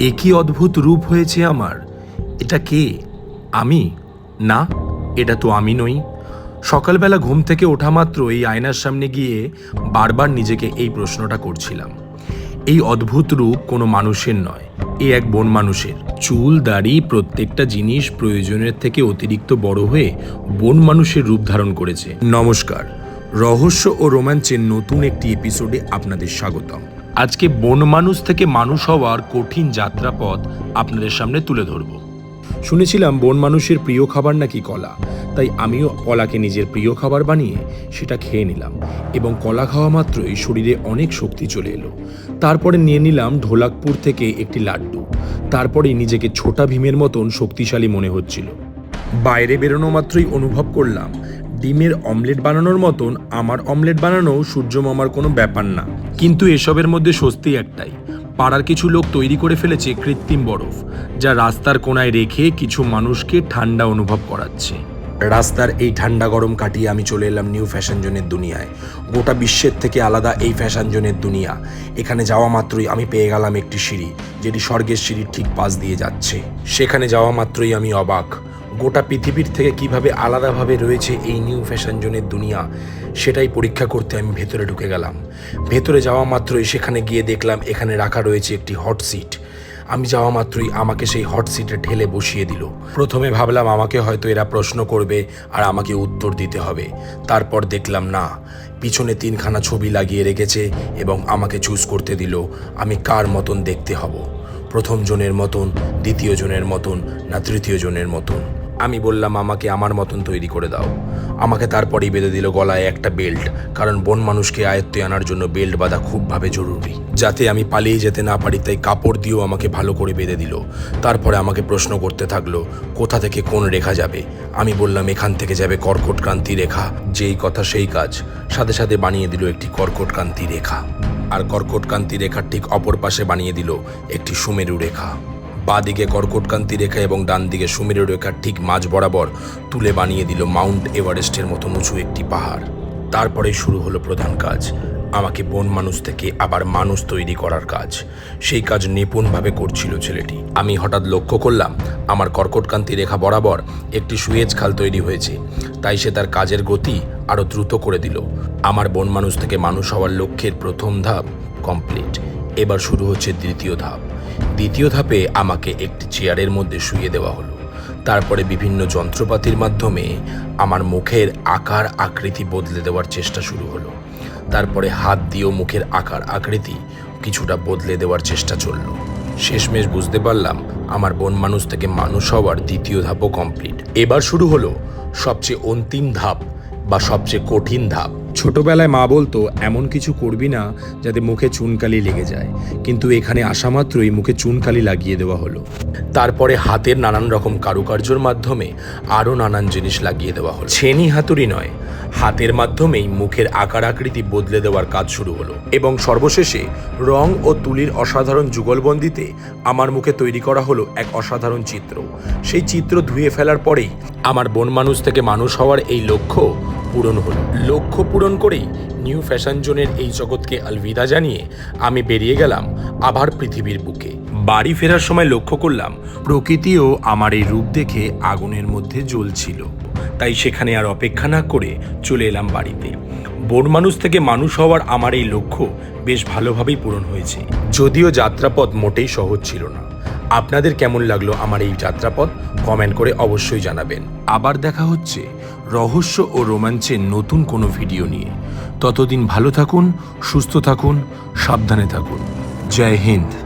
একই অদ্ভুত রূপ হয়েছে আমার? এটা কে? আমি? না, এটা তো আমি নই। সকালবেলা ঘুম থেকে ওঠা মাত্র এই আয়নার সামনে গিয়ে বারবার নিজেকে এই প্রশ্নটা করছিলাম। এই অদ্ভুত রূপ কোনো মানুষের নয়, এ এক বন মানুষের। চুল, দাড়ি, প্রত্যেকটা জিনিস প্রয়োজনের থেকে অতিরিক্ত বড় হয়ে বন মানুষের রূপ ধারণ করেছে। নমস্কার, রহস্য ও রোমাঞ্চের নতুন একটি এপিসোডে আপনাদের স্বাগতম। আজকে বন মানুষ থেকে মানুষ হওয়ার কঠিন যাত্রাপথ আপনাদের সামনে তুলে ধরব। শুনেছিলাম বন মানুষের প্রিয় খাবার নাকি কলা। তাই আমিও কলাকে নিজের প্রিয় খাবার বানিয়ে সেটা খেয়ে নিলাম এবং কলা খাওয়া মাত্রই শরীরে অনেক শক্তি চলে এলো। তারপরে নিয়ে নিলাম ঢোলাকপুর থেকে একটি লাড্ডু। তারপরে নিজেকে ছোটা ভীমের মতন শক্তিশালী মনে হচ্ছিল। বাইরে বেরোনো মাত্রই অনুভব করলাম ডিমের অমলেট বানানোর মতন আমার অমলেট বানানো সূর্যমামার কোনো ব্যাপার না। কিন্তু এসবের মধ্যে স্বস্তি একটাই। পাড়ার কিছু লোক তৈরি করে ফেলেছে কৃত্রিম বরফ, যা রাস্তার কোনায় রেখে কিছু মানুষকে ঠান্ডা অনুভব করাচ্ছে। রাস্তার এই ঠান্ডা গরম কাটিয়ে আমি চলে এলাম নিউ ফ্যাশন জোনের দুনিয়ায়। গোটা বিশ্বের থেকে আলাদা এই ফ্যাশন জোনের দুনিয়া। এখানে যাওয়া মাত্রই আমি পেয়ে গেলাম একটি সিঁড়ি, যেটি স্বর্গের সিঁড়ির ঠিক পাশ দিয়ে যাচ্ছে। সেখানে যাওয়া মাত্রই আমি অবাক। গোটা পৃথিবীর থেকে কীভাবে আলাদাভাবে রয়েছে এই নিউ ফ্যাশন জোনের দুনিয়া, সেটাই পরীক্ষা করতে আমি ভেতরে ঢুকে গেলাম। ভেতরে যাওয়া মাত্রই সেখানে গিয়ে দেখলাম এখানে রাখা রয়েছে একটি হট সিট আমি যাওয়া মাত্রই আমাকে সেই হট সিটে ঢেলে বসিয়ে দিল। প্রথমে ভাবলাম আমাকে হয়তো এরা প্রশ্ন করবে আর আমাকে উত্তর দিতে হবে। তারপর দেখলাম না। পিছনে তিনখানা ছবি লাগিয়ে রেখেছে এবং আমাকে চুজ করতে দিল, আমি কার মতন দেখতে হব? প্রথম জনের মতন, দ্বিতীয় জনের মতন না তৃতীয় জনের মতন? আমি বললাম, আমাকে আমার মতন তৈরি করে দাও। আমাকে তারপরেই বেঁধে দিল গলায় একটা বেল্ট, কারণ বন মানুষকে আয়ত্তে আনার জন্য বেল্ট বাঁধা খুবভাবে জরুরি। যাতে আমি পালিয়ে যেতে না পারি, তাই কাপড় দিয়েও আমাকে ভালো করে বেঁধে দিল। তারপরে আমাকে প্রশ্ন করতে থাকল, কোথা থেকে কোন রেখা যাবে? আমি বললাম, এখান থেকে যাবে কর্কট ক্রান্তি রেখা। যেই কথা সেই কাজ। সাথে সাথে বানিয়ে দিল একটি কর্কট ক্রান্তি রেখা। আর কর্কট কান্তি রেখার ঠিক অপর পাশে বানিয়ে দিল একটি সুমেরু রেখা। বাঁ দিকে কর্কটকান্তি রেখা এবং ডান দিকে সুমেরু রেখার ঠিক মাঝ বরাবর তুলে বানিয়ে দিল মাউন্ট এভারেস্টের মতো উঁচু একটি পাহাড়। তারপরে শুরু হলো প্রধান কাজ, আমাকে বন মানুষ থেকে আবার মানুষ তৈরি করার কাজ। সেই কাজ নিপুণভাবে করছিল ছেলেটি। আমি হঠাৎ লক্ষ্য করলাম, আমার কর্কটকান্তি রেখা বরাবর একটি সুয়েজ খাল তৈরি হয়েছে। তাই সে তার কাজের গতি আরও দ্রুত করে দিল। আমার বন মানুষ থেকে মানুষ হওয়ার লক্ষ্যের প্রথম ধাপ কমপ্লিট। এবার শুরু হচ্ছে দ্বিতীয় ধাপ। দ্বিতীয় ধাপে আমাকে একটি চেয়ারের মধ্যে শুয়ে দেওয়া হলো। তারপরে বিভিন্ন যন্ত্রপাতির মাধ্যমে আমার মুখের আকার আকৃতি বদলে দেওয়ার চেষ্টা শুরু হলো। তারপরে হাত দিয়েও মুখের আকার আকৃতি কিছুটা বদলে দেওয়ার চেষ্টা চলল। শেষমেশ বুঝতে পারলাম আমার বন মানুষ থেকে মানুষ হওয়ার দ্বিতীয় ধাপও কমপ্লিট। এবার শুরু হলো সবচেয়ে অন্তিম ধাপ বা সবচেয়ে কঠিন ধাপ। ছোটবেলায় মা বলতো, এমন কিছু করবি না যাতে মুখে চুনকালি লেগে যায়। কিন্তু এখানে আসা মাত্রই মুখে চুনকালি লাগিয়ে দেওয়া হলো। তারপরে হাতের নানান রকম কারুকার্যর মাধ্যমে আরও নানান জিনিস লাগিয়ে দেওয়া হলো। ছেনি হাতুড়ি নয়, হাতের মাধ্যমেই মুখের আকার আকৃতি বদলে দেওয়ার কাজ শুরু হলো। এবং সর্বশেষে রং ও তুলির অসাধারণ যুগলবন্দিতে আমার মুখে তৈরি করা হলো এক অসাধারণ চিত্র। সেই চিত্র ধুয়ে ফেলার পরেই আমার বন মানুষ থেকে মানুষ হওয়ার এই লক্ষ্য পূরণ হলো। লক্ষ্য পূরণ করেই নিউ ফ্যাশন জোনের এই জগৎকে আলবিদা জানিয়ে আমি বেরিয়ে গেলাম আবার পৃথিবীর বুকে। বাড়ি ফেরার সময় লক্ষ্য করলাম, প্রকৃতিও আমার এই রূপ দেখে আগুনের মধ্যে জ্বলছিল। তাই সেখানে আর অপেক্ষা না করে চলে এলাম বাড়িতে। বন মানুষ থেকে মানুষ হওয়ার আমার এই লক্ষ্য বেশ ভালোভাবেই পূরণ হয়েছে। যদিও যাত্রাপথ মোটেই সহজ ছিল না। আপনাদের কেমন লাগল আমার এই যাত্রাপথ? কমেন্ট করে অবশ্যই জানাবেন। আবার দেখা হচ্ছে রহস্য ও রোমাঞ্চের নতুন কোনো ভিডিও নিয়ে। ততদিন ভালো থাকুন, সুস্থ থাকুন, সাবধানে থাকুন। জয় হিন্দ।